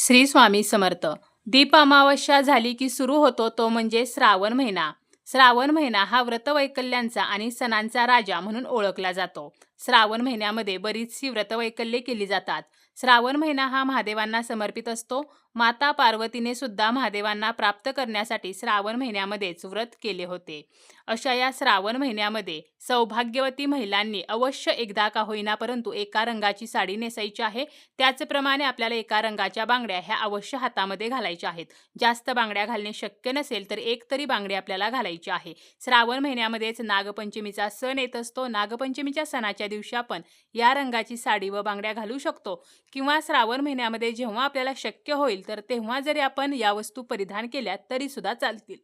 श्री स्वामी समर्थ. दीप अमावस्या झाली की सुरू होतो तो म्हणजे श्रावण महिना. श्रावण महिना हा व्रतवैकल्यांचा आणि सणांचा राजा म्हणून ओळखला जातो. श्रावण महिन्यामध्ये बरीचशी व्रतवैकल्ये केली जातात. श्रावण महिना हा महादेवांना समर्पित असतो. माता पार्वतीने सुद्धा महादेवांना प्राप्त करण्यासाठी श्रावण महिन्यामध्येच व्रत केले होते. अशा या श्रावण महिन्यामध्ये सौभाग्यवती महिलांनी अवश्य एकदा का होईना परंतु एका रंगाची साडी नेसायची आहे. त्याचप्रमाणे आपल्याला एका रंगाच्या बांगड्या ह्या अवश्य हातामध्ये घालायच्या आहेत. जास्त बांगड्या घालणे शक्य नसेल तर एक तरी बांगडी आपल्याला घालायची आहे. श्रावण महिन्यामध्येच नागपंचमीचा सण येत असतो. नागपंचमीच्या सणाच्या दिवशी आपण या रंगाची साडी व बांगड्या घालू शकतो. किंवा श्रावण महिन्यामध्ये जेव्हा आपल्याला शक्य होईल तर तेव्हा जरी आपण या वस्तू परिधान केल्या तरी सुद्धा चालतील.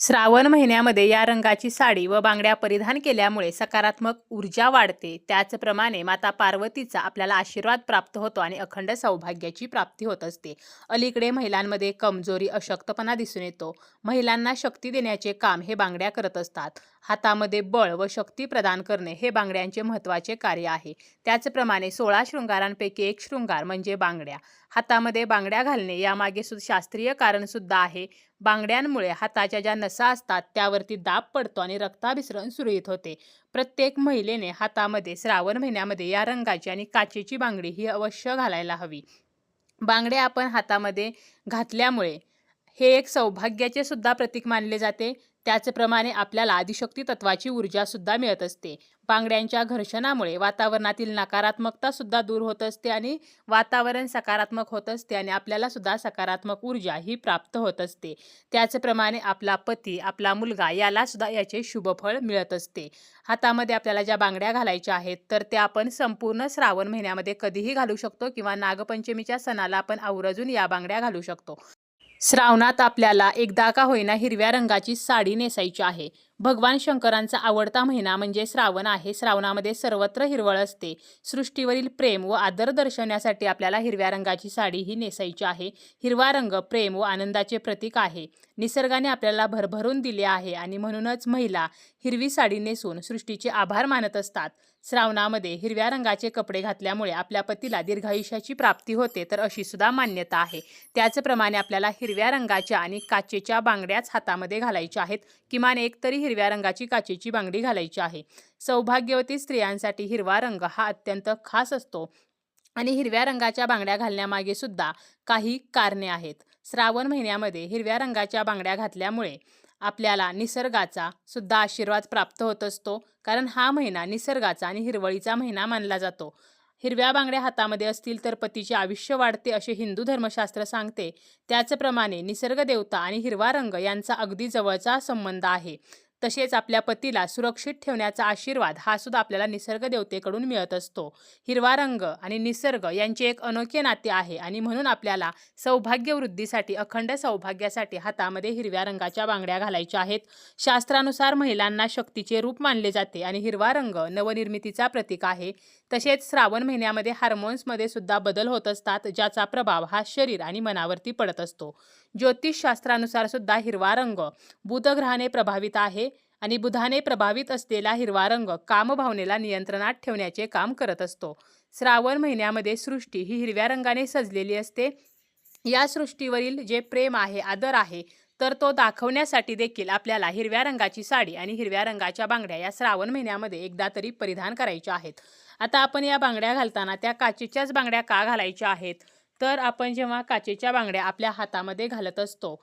श्रावण महिन्यामध्ये या रंगाची साडी व बांगड्या परिधान केल्यामुळे सकारात्मक ऊर्जा वाढते. त्याचप्रमाणे माता पार्वतीचा आपल्याला आशीर्वाद प्राप्त होतो आणि अखंड सौभाग्याची प्राप्ती होत असते. अलीकडे महिलांमध्ये कमजोरी अशक्तपणा दिसून येतो. महिलांना शक्ती देण्याचे काम हे बांगड्या करत असतात. हातामध्ये बळ व शक्ती प्रदान करणे हे बांगड्यांचे महत्त्वाचे कार्य आहे. त्याचप्रमाणे सोळा शृंगारांपैकी एक शृंगार म्हणजे बांगड्या. हातामध्ये बांगड्या घालणे यामागे सु शास्त्रीय कारण सुद्धा आहे. बांगड्यांमुळे हाताच्या ज्या नसा असतात त्यावरती दाब पडतो आणि रक्ताभिसरण सुरळीत होते. प्रत्येक महिलेने हातामध्ये श्रावण महिन्यामध्ये या रंगाची आणि काचेची बांगडी ही अवश्य घालायला हवी. बांगड्या आपण हातामध्ये घातल्यामुळे हे एक सौभाग्याचे सुद्धा प्रतीक मानले जाते. त्याचप्रमाणे आपल्याला आदिशक्ती तत्वाची ऊर्जा सुद्धा मिळत असते. बांगड्यांच्या घर्षणामुळे वातावरणातील नकारात्मकता सुद्धा दूर होत असते आणि वातावरण सकारात्मक होत असते आणि आपल्याला सुद्धा सकारात्मक ऊर्जा ही प्राप्त होत असते. त्याचप्रमाणे आपला पती आपला मुलगा याला सुद्धा याचे शुभफळ मिळत असते. हातामध्ये आपल्याला ज्या बांगड्या घालायच्या आहेत तर त्या आपण संपूर्ण श्रावण महिन्यामध्ये कधीही घालू शकतो किंवा नागपंचमीच्या सणाला आपण आवर्जून या बांगड्या घालू शकतो. श्रावणात आपल्याला एकदा का होईना हिरव्या रंगाची साडी नेसायची आहे. भगवान शंकरांचा आवडता महिना म्हणजे श्रावण आहे. श्रावणामध्ये सर्वत्र हिरवळ असते. सृष्टीवरील प्रेम व आदर दर्शवण्यासाठी आपल्याला हिरव्या रंगाची साडी ही नेसायची आहे. हिरवा रंग प्रेम व आनंदाचे प्रतीक आहे. निसर्गाने आपल्याला भरभरून दिले आहे आणि म्हणूनच महिला हिरवी साडी नेसून सृष्टीचे आभार मानत असतात. श्रावणामध्ये हिरव्या रंगाचे कपडे घातल्यामुळे आपल्या पतीला दीर्घायुष्याची प्राप्ती होते तर अशी सुद्धा मान्यता आहे. त्याचप्रमाणे आपल्याला हिरव्या रंगाच्या आणि काचेच्या बांगड्याच हातामध्ये घालायच्या आहेत. किमान एक तरी हिरव्या रंगाची काचेची बांगडी घालायची आहे. सौभाग्यवती स्त्रियांसाठी हिरवा रंग हा अत्यंत खास असतो आणि हिरव्या रंगाच्या बांगड्या घालण्यामागे सुद्धा काही कारणे आहेत. श्रावण महिन्यामध्ये हिरव्या रंगाच्या बांगड्या घातल्यामुळे आपल्याला निसर्गाचा सुद्धा आशीर्वाद प्राप्त होत असतो कारण हा महिना निसर्गाचा आणि हिरवळीचा महिना मानला जातो. हिरव्या बांगड्या हातामध्ये असतील तर पतीचे आयुष्य वाढते असे हिंदू धर्मशास्त्र सांगते. त्याचप्रमाणे निसर्ग देवता आणि हिरवा रंग यांचा अगदी जवळचा संबंध आहे. तसेच आपल्या पतीला सुरक्षित ठेवण्याचा आशीर्वाद हा सुद्धा आपल्याला निसर्ग देवतेकडून मिळत असतो. हिरवा रंग आणि निसर्ग यांचे एक अनोखे नाते आहे आणि म्हणून आपल्याला सौभाग्य वृद्धीसाठी अखंड सौभाग्यासाठी हातामध्ये हिरव्या रंगाच्या बांगड्या घालायच्या आहेत. शास्त्रानुसार महिलांना शक्तीचे रूप मानले जाते आणि हिरवा रंग नवनिर्मितीचा प्रतीक आहे. तसेच श्रावण महिन्यामध्ये हार्मोन्समध्ये सुद्धा बदल होत असतात ज्याचा प्रभाव हा शरीर आणि मनावरती पडत असतो. ज्योतिषशास्त्रानुसार सुद्धा हिरवा रंग. बुधग्रहाने प्रभावित आहे आणि बुधाने प्रभावित असलेला हिरवा रंग कामभावनेला नियंत्रणात ठेवण्याचे काम करत असतो. श्रावण महिन्यामध्ये सृष्टी ही हिरव्या रंगाने सजलेली असते. या सृष्टीवरील जे प्रेम आहे आदर आहे तर तो दाखवण्यासाठी देखील आपल्याला हिरव्या रंगाची साडी आणि हिरव्या रंगाच्या बांगड्या या श्रावण महिन्यामध्ये एकदा तरी परिधान करायच्या आहेत. आता आपण या बांगड्या घालताना त्या काचेच्याच बांगड्या का घालायच्या आहेत? तर आपण जेव्हा काचेच्या बांगड्या आपल्या हातामध्ये घालत असतो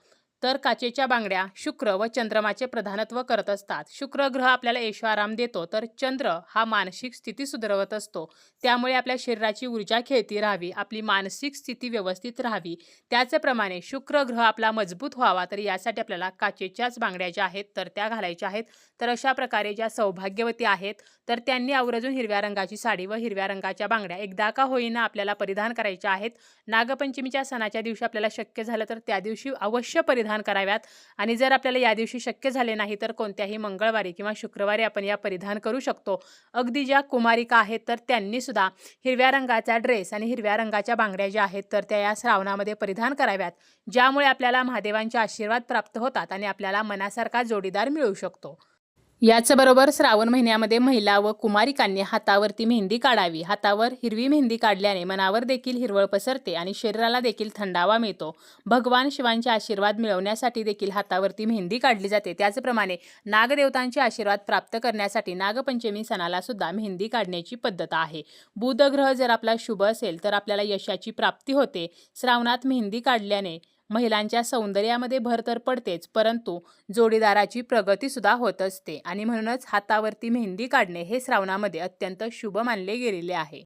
तर काचेच्या बांगड्या शुक्र व चंद्रमाचे प्रधानत्व करत असतात. शुक्र ग्रह आपल्याला ऐशोआराम देतो तर चंद्र हा मानसिक स्थिती सुधारवत असतो. त्यामुळे आपल्या शरीराची ऊर्जा खेळती राहावी आपली मानसिक स्थिती व्यवस्थित राहावी. त्याचप्रमाणे शुक्र ग्रह आपला मजबूत व्हावा तर यासाठी आपल्याला काचेच्याच बांगड्या ज्या आहेत तर त्या घालायच्या आहेत. तर अशा प्रकारे ज्या सौभाग्यवती आहेत तर त्यांनी आवर्जून हिरव्या रंगाची साडी व हिरव्या रंगाच्या बांगड्या एकदा का होईना आपल्याला परिधान करायच्या आहेत. नागपंचमीच्या सणाच्या दिवशी आपल्याला शक्य झालं तर त्या दिवशी अवश्य परिधान कराव्यात. आणि जर आपल्याला या दिवशी शक्य झाले नाही तर कोणत्याही मंगळवारी किंवा शुक्रवारी आपण या परिधान करू शकतो. अगदी ज्या कुमारिका आहेत तर त्यांनी सुद्धा हिरव्या रंगाचा ड्रेस आणि हिरव्या रंगाच्या बांगड्या ज्या आहेत तर त्या या श्रावणामध्ये परिधान कराव्यात. ज्यामुळे आपल्याला महादेवांचे आशीर्वाद प्राप्त होतात आणि आपल्याला मनासारखा जोडीदार मिळू शकतो. याचबरोबर श्रावण महिन्यामध्ये महिला व कुमारिकांनी हातावरती मेहंदी काढावी. हातावर हिरवी मेहंदी काढल्याने मनावर देखील हिरवळ पसरते आणि शरीराला देखील थंडावा मिळतो. भगवान शिवांचे आशीर्वाद मिळवण्यासाठी देखील हातावरती मेहंदी काढली जाते. त्याचप्रमाणे नागदेवतांचे आशीर्वाद प्राप्त करण्यासाठी नागपंचमी सणाला सुद्धा मेहंदी काढण्याची पद्धत आहे. बुध ग्रह जर आपला शुभ असेल तर आपल्याला यशाची प्राप्ती होते. श्रावणात मेहंदी काढल्याने महिलांच्या सौंदर्यामध्ये भर तर पडतेच परंतु जोडीदाराची प्रगतीसुद्धा होत असते आणि म्हणूनच हातावरती मेहंदी काढणे हे श्रावणामध्ये अत्यंत शुभ मानले गेलेले आहे.